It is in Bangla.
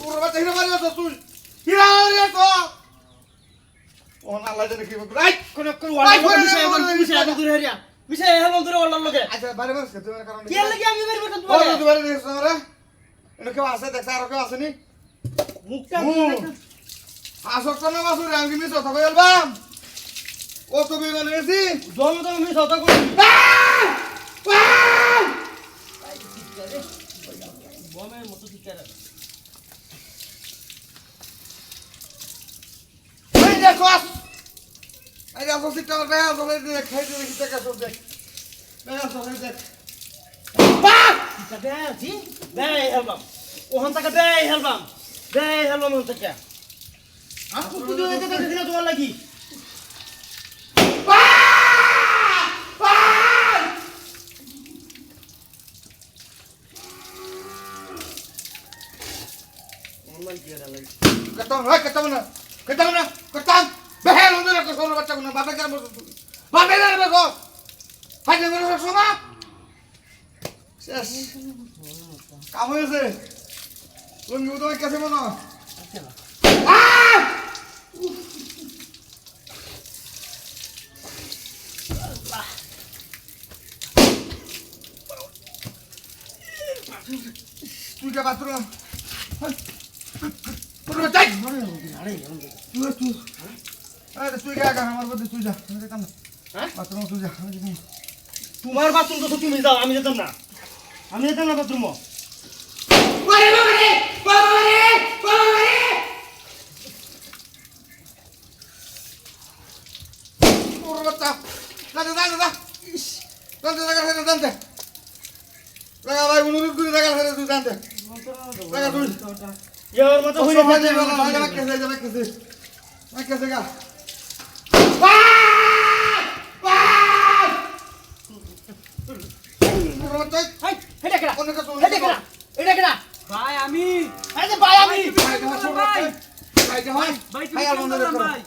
তোর বাচ্চা হিরে মারি আছো তুই। হিরা মারি আছো ও আল্লাহ জানে কি করবে আই কোন কোন ওয়ালা মিশাই মিশাই দূরে হেরিয়া মিশাই হেলাম দূরে ওয়ালার লগে আচ্ছা বাইরে মারছ তোমার কারণে কি লাগি আমি বাড়ি মারতাম বলো তোমারে তুই বাইরে তোমরা? এনে কেউ আছে দেখছ আর কেউ আসেনি মুখটা আসক কোন মাসুর আমি মিস কথা বলবাম? ও তো বিমান এসি? দম দম আমি সতা করি বমের মতো ঠিকারা দেখো এই দেখো সিটটা বেয়া চলে দেখ খাই দিয়ে কি টাকা সব দেখ। বেয়া চলে দেখ। হেলবাম ওখান থেকে বেই হেলবাম হেলবাম ওখান থেকে। কুকুর দিয়ে যেতে দেখি না তোমার লাগি। হয় কেতাম না না কেতাম বেহেল হন্দে রাখো সোনা বাচ্চা কোন বসে তুই বাবা কেন বসো না কাছে মনে তুই যা বাথরুম হ্যাঁ। তোমার বাথরুম তো তুমি যাও আমি যেতাম না। আমি যেতাম না বাথরুম। বারে ইয়ার মতো হইলে হয়ে ফেলে যাবে কেসে যাবে কেসে গা। হাই ভাই আমি। ভাই আমি। ভাই ভাই